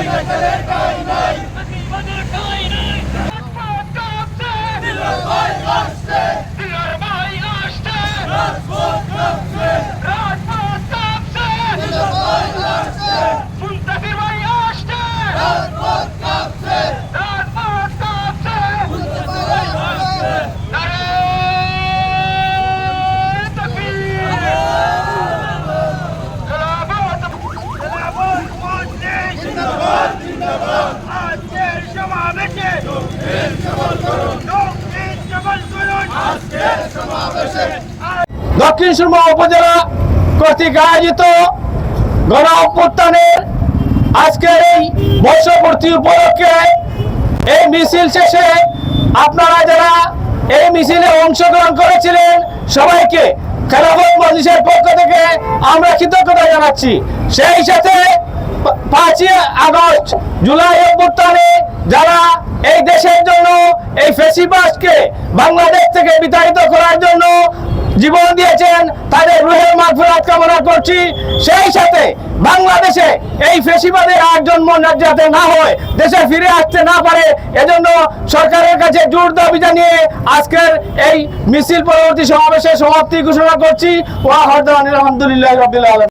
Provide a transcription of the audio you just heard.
hay que tener Dakshin Surma উপজেলা কর্তৃক আয়োজিত গণ অভ্যুত্থানের আজকের এই বর্ষপূর্তি উপলক্ষে এই মিছিল শেষে আপনারা যারা এই মিছিলে অংশগ্রহণ করেছিলেন, সবাইকে খেলাফত মজলিসের পক্ষ থেকে আমরা কৃতজ্ঞতা জানাচ্ছি। সেই সাথে পাঁচই আগস্ট জুলাই অভ্যুত্থানে যারা এই দেশের জন্য, এই বাংলাদেশ থেকে বিতাড়িত করার জন্য জীবন দিয়েছেন, তাদের রুহের কামনা করছি। সেই সাথে বাংলাদেশে এই ফেসিবাদের আর জন্ম যাতে না হয়, দেশে ফিরে আসতে না পারে, এজন্য সরকারের কাছে জোর দাবি জানিয়ে আজকের এই মিছিল পরবর্তী সমাবেশের সমাপ্তি ঘোষণা করছি। ওয়া হরদান আলহামদুলিল্লাহ আলামিন।